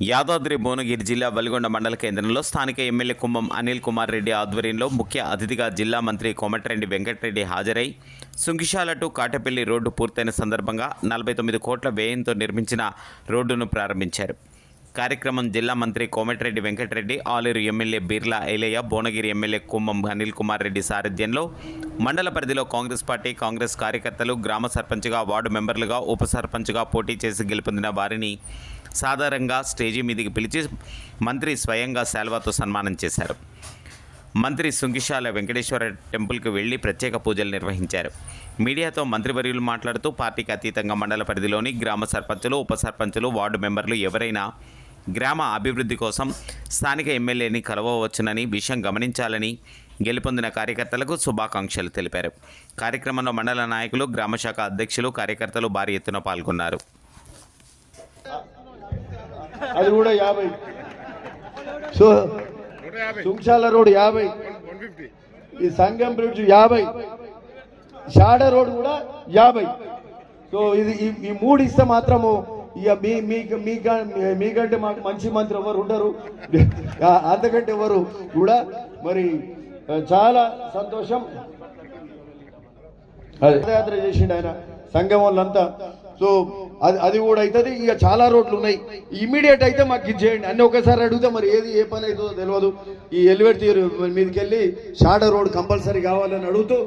యాదాద్రి భువనగిరి జిల్లా వలిగొండ మండల కేంద్రంలో స్థానిక ఎమ్మెల్యే కుంభం అనిల్ కుమార్ రెడ్డి ఆధ్వర్యంలో ముఖ్య అతిథిగా జిల్లా మంత్రి కోమటిరెడ్డి వెంకటరెడ్డి హాజరై సుంకిశాల టు కాటపల్లి రోడ్డు పూర్తయిన సందర్భంగా నలభై తొమ్మిది కోట్ల వ్యయంతో నిర్మించిన రోడ్డును ప్రారంభించారు. కార్యక్రమం జిల్లా మంత్రి కోమటిరెడ్డి వెంకటరెడ్డి ఆలేరు ఎమ్మెల్యే బిర్లా ఐలయ్య భువనగిరి ఎమ్మెల్యే కుమ్మం అనిల్ కుమార్ రెడ్డి సారథ్యంలో మండల పరిధిలో కాంగ్రెస్ పార్టీ కాంగ్రెస్ కార్యకర్తలు గ్రామ సర్పంచ్గా వార్డు మెంబర్లుగా ఉప సర్పంచ్గా పోటీ చేసి గెలుపొందిన వారిని సాధారణంగా స్టేజీ మీదికి పిలిచి మంత్రి స్వయంగా శాల్వాతో సన్మానం చేశారు. మంత్రి సుంకిశాల వెంకటేశ్వర టెంపుల్కి వెళ్ళి ప్రత్యేక పూజలు నిర్వహించారు. మీడియాతో మంత్రివర్యులు మాట్లాడుతూ పార్టీకి అతీతంగా మండల పరిధిలోని గ్రామ సర్పంచులు ఉప సర్పంచులు వార్డు మెంబర్లు ఎవరైనా గ్రామ అభివృద్ధి కోసం స్థానిక ఎమ్మెల్యేని కలవవచ్చునని విషయం గమనించాలని గెలుపొందిన కార్యకర్తలకు శుభాకాంక్షలు తెలిపారు. కార్యక్రమంలో మండల నాయకులు గ్రామశాఖ అధ్యక్షులు కార్యకర్తలు భారీ ఎత్తున పాల్గొన్నారు. అది కూడా యాభై. సో రోడ్ యాభై. ఈ సంగం బ్రిడ్జ్ యాభై. షాడ రోడ్ కూడా యాభై. సో ఇది ఈ మూడు ఇస్తే మాత్రము ఇక మీ మీకు మీక మీకంటే మాకు మంచి మంత్రి ఎవరు ఉండరు? అంతకంటే ఎవరు కూడా మరి చాలా సంతోషం. అది పాదయాత్ర చేసిండు ఆయన సంఘం వాళ్ళంతా. సో అది అది కూడా అవుతుంది ఇక చాలా రోడ్లు ఉన్నాయి. ఇమీడియట్ అయితే మాకు ఇది చేయండి. అన్ని ఒకసారి అడిగితే మరి ఏది ఏ పని అవుతుందో తెలియదు. ఈ ఎలివేట్ తీరు మీదకి వెళ్ళి షాడ రోడ్ కంపల్సరీ కావాలని అడుగుతూ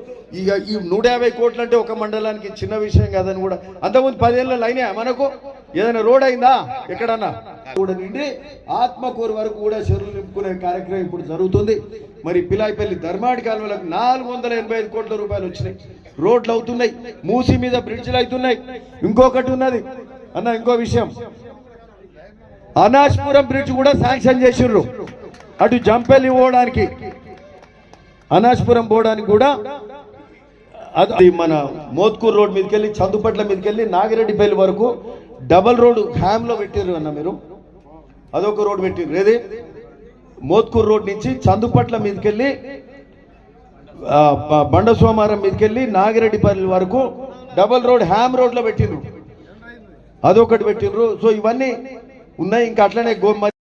ఇక ఈ నూట యాభై కోట్లు అంటే ఒక మండలానికి చిన్న విషయం కాదని కూడా. అంతకుముందు పదేళ్ళ లైనే మనకు. ఏదైనా రోడ్ అయిందా? ఎక్కడన్నా? కూడా నుండి ఆత్మకూరు వరకు కూడా చెరువులు నింపుకునే కార్యక్రమం ఇప్పుడు జరుగుతుంది. మరి పిలాయిపల్లి ధర్మాడి కాలువలకు నాలుగు వందల ఎనభై ఐదు కోట్ల రూపాయలు వచ్చినాయి. రోడ్లు అవుతున్నాయి. మూసి మీద బ్రిడ్జ్లు అవుతున్నాయి. ఇంకొకటి ఉన్నది. అన్న ఇంకో విషయం. అనాజ్పురం బ్రిడ్జ్ కూడా శాంక్షన్ చేసిర్రు. అటు జంపెల్లి పోవడానికి అనాజ్పురం పోవడానికి కూడా అది మన మోత్కూరు రోడ్ మీదకి వెళ్ళి చందుపట్ల మీదకి వెళ్ళి నాగిరెడ్డిపల్లి వరకు డబల్ రోడ్ హ్యామ్లో పెట్టారు అన్న మీరు? అదొక రోడ్ పెట్టారు ఏది? మోత్కూర్ రోడ్ నుంచి చందుపట్ల మీదకెళ్ళి బండ సోమారం మీదకెళ్ళి నాగిరెడ్డిపల్లి వరకు డబల్ రోడ్ హ్యామ్ రోడ్లో పెట్టిండ్రు అదొకటి పెట్టిండ్రు సో ఇవన్నీ ఉన్నాయి. ఇంకా అట్లనే గో